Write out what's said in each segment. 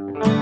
Mm-hmm.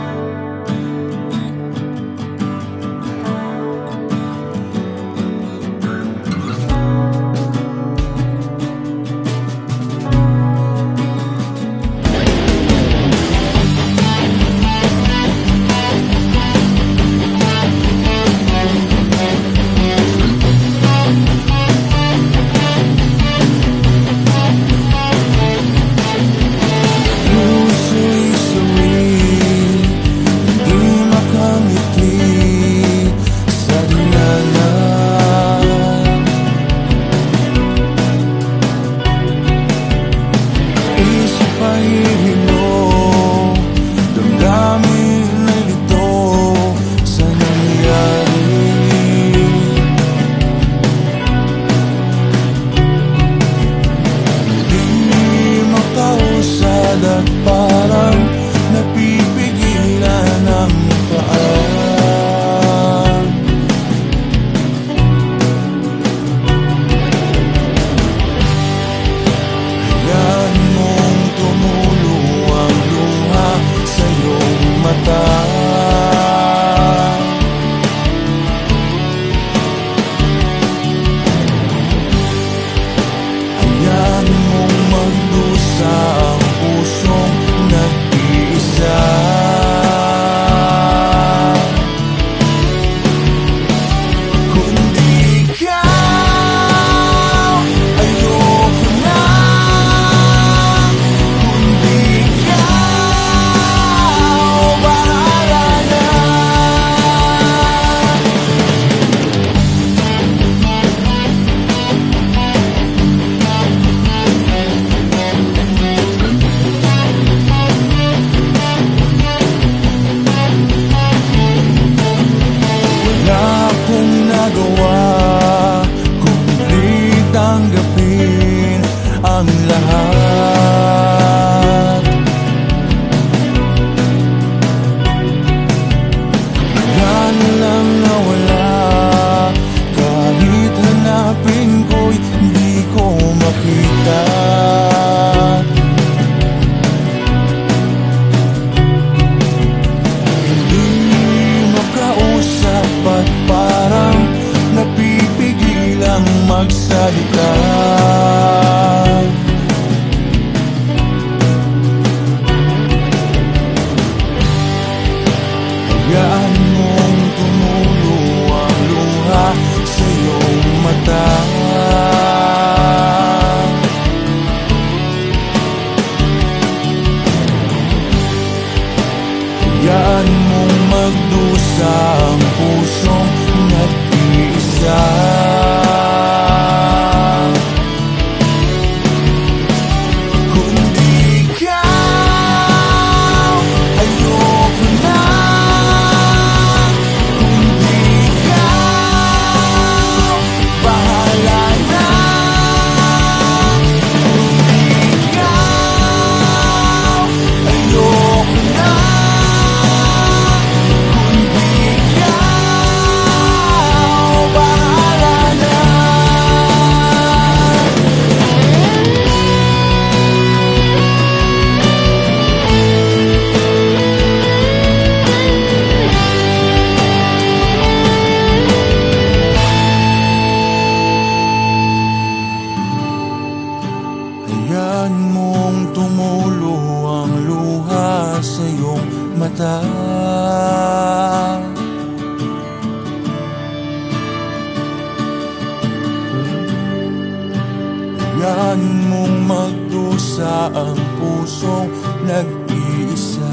while. halika mong tumulo ang luha sa iyong mata. Hayaan mong magdusa Hayaan mong tumulo ang luha sa iyong mata. Hayaan mong magdusa ang pusong nag-iisa.